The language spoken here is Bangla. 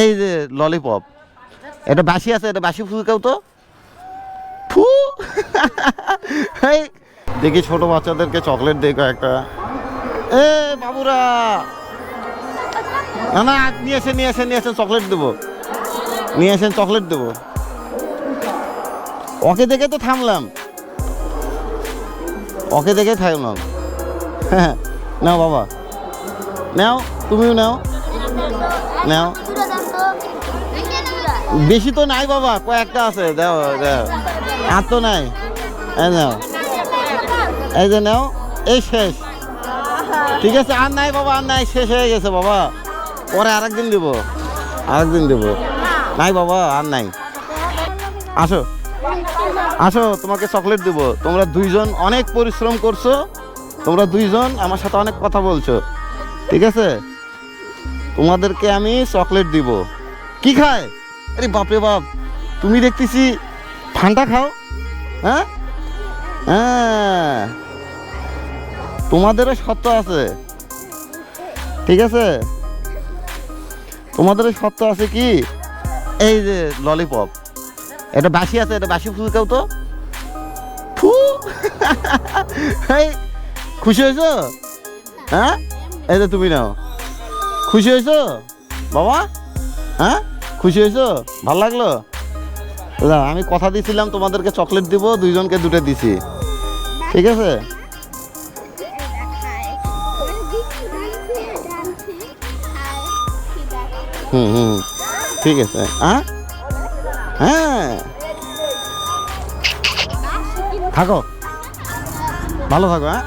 এই যে ললিপপ। এটা বাসি আছে এটা বাসি ফুলকাও তো। ফু। দেখি ছোট বাচ্চাদেরকে চকলেট দেখ একটা এ বাবুরা। না না নিয়ে এসে নিয়ে এসে নিয়ে এসে চকলেট দেবো। নিয়ে এসেন চকলেট দেবো। ওকে দেখে তো থামলাম। ওকে দেখে থামলাম। হ্যাঁ। নাও বাবা। নাও তুমিও নাও। নাও। বেশি তো নাই বাবা, কয়েকটা আছে, দাও দাও। আর তো নাই। এই নাও। এই যে নাও, এই শেষ। ঠিক আছে, আর নাই বাবা, আর নাই, শেষ হয়ে গেছে বাবা। পরে আরেকদিন দেবো আরেকদিন দেবো। নাই বাবা, আর নাই। আসো। আসো, তোমাকে চকলেট দেবো। তোমরা দুইজন অনেক পরিশ্রম করছ, তোমরা দুইজন আমার সাথে অনেক কথা বলছো। ঠিক আছে? তোমাদেরকে আমি চকলেট দিব। কি খায়? আরে বাপরে বাপ, তুমি দেখতেছি ঠান্ডা খাও হ্যাঁ? হ্যাঁ। তোমাদেরও সত্য আছে, ঠিক আছে? তোমাদেরও সত্য আছে কি? এই যে ললিপপ, এটা বাসি আছে, এটা বাসি ফুলকাও তো। ফু খুশি হয়েছো? হ্যাঁ? এই যে তুমি নাও। খুশি হয়েছো? বাবা? হ্যাঁ? খুশি হয়েছো? ভালো লাগল? আমি কথা দিছিলাম, তোমাদেরকে চকলেট দিব, দুইজনকে দুটো দিছি। ঠিক আছে? হুম হুম। ঠিক আছে। হ্যাঁ? হ্যাঁ। থাকো। ভালো থাকো হ্যাঁ?